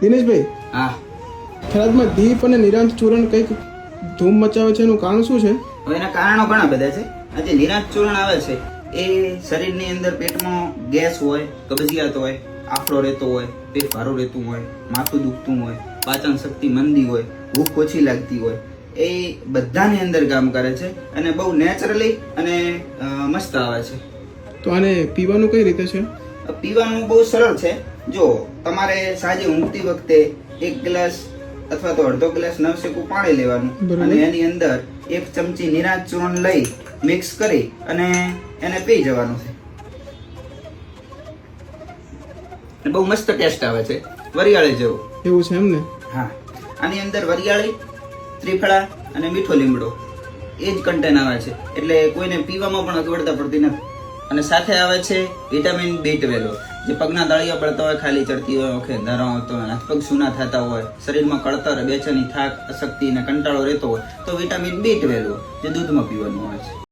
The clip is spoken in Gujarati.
દિનેશભાઈ હા. થરાદમાં દીપ અને નિરાંત ચૂરણ કંઈક ધૂમ મચાવે છે એનું કારણ શું છે? હવે એના કારણો ઘણા બધા છે. આ જે નિરાંત ચૂરણ આવે છે એ શરીરની અંદર પેટમાં ગેસ હોય કબજિયાત હોય આફળો રહેતો હોય પેટ ભારું રહેતું હોય માથું દુખતું હોય પાચન શક્તિ મંદી હોય ભૂખ ઓછી લાગતી હોય એ બધાની અંદર કામ કરે છે અને બહુ નેચરલી અને મસ્ત આવે છે. તો આને પીવાનું કઈ રીતે છે? પીવાનું બહુ સરળ છે. જો તમારે સાંજે ઊંઘતી વખતે એક ગ્લાસ અથવા તો અડધો ગ્લાસ નવશેકું પાણી લેવાનું અને એની અંદર એક ચમચી નિરાજ ચૂર્ણ લઈ મિક્સ કરી અને એને પી જવાનું છે. બહુ મસ્ત ટેસ્ટ આવે છે. વરિયાળી જેવું. એવું છે એમ ને? હા. આની અંદર વરિયાળી ત્રિફળા અને મીઠો લીમડો. એ જ કન્ટેન આવે છે. એટલે કોઈને પીવામાં પણ અગવડતા પડતી નથી. અને સાથે આવે છે વિટામિન બી ટ્વેલ્વ. જે પગના દાળિયા પડતા હોય, ખાલી ચડતી હોય, ઓખે ધરાવ આવતો હોય, હાથ પગ સૂના થતા હોય, શરીરમાં કળતર, બેચેની થાક, અશક્તિ અને કંટાળો રહેતો હોય, તો વિટામિન બી ટ્વેલ્વ જે દૂધમાં પીવાનું હોય છે.